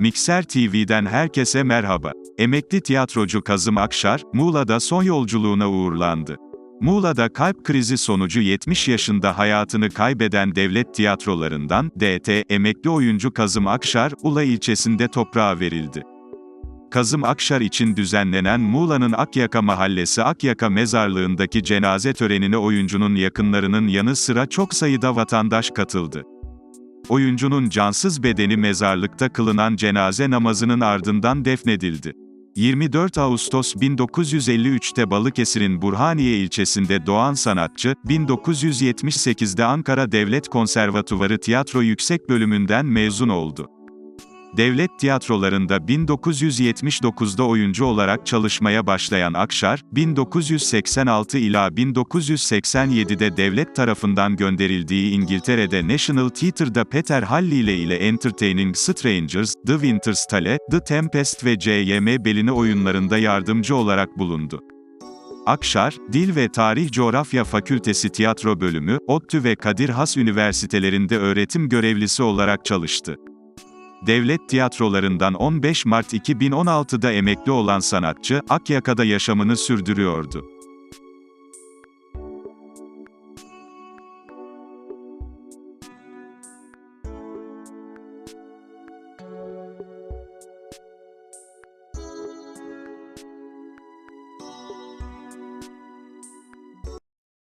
Mikser TV'den herkese merhaba. Emekli tiyatrocu Kazım Akşar, Muğla'da son yolculuğuna uğurlandı. Muğla'da kalp krizi sonucu 70 yaşında hayatını kaybeden devlet tiyatrolarından, DT, emekli oyuncu Kazım Akşar, Ula ilçesinde toprağa verildi. Kazım Akşar için düzenlenen Muğla'nın Akyaka Mahallesi Akyaka Mezarlığı'ndaki cenaze törenine oyuncunun yakınlarının yanı sıra çok sayıda vatandaş katıldı. Oyuncunun cansız bedeni mezarlıkta kılınan cenaze namazının ardından defnedildi. 24 Ağustos 1953'te Balıkesir'in Burhaniye ilçesinde doğan sanatçı, 1978'de Ankara Devlet Konservatuvarı Tiyatro Yüksek Bölümünden mezun oldu. Devlet tiyatrolarında 1979'da oyuncu olarak çalışmaya başlayan Akşar, 1986 ila 1987'de devlet tarafından gönderildiği İngiltere'de National Theatre'da Peter Halley ile Entertaining Strangers, The Winter's Tale, The Tempest ve C.Y.M. Bellini oyunlarında yardımcı olarak bulundu. Akşar, Dil ve Tarih Coğrafya Fakültesi Tiyatro Bölümü, ODTÜ ve Kadir Has Üniversitelerinde öğretim görevlisi olarak çalıştı. Devlet tiyatrolarından 15 Mart 2016'da emekli olan sanatçı, Akyaka'da yaşamını sürdürüyordu.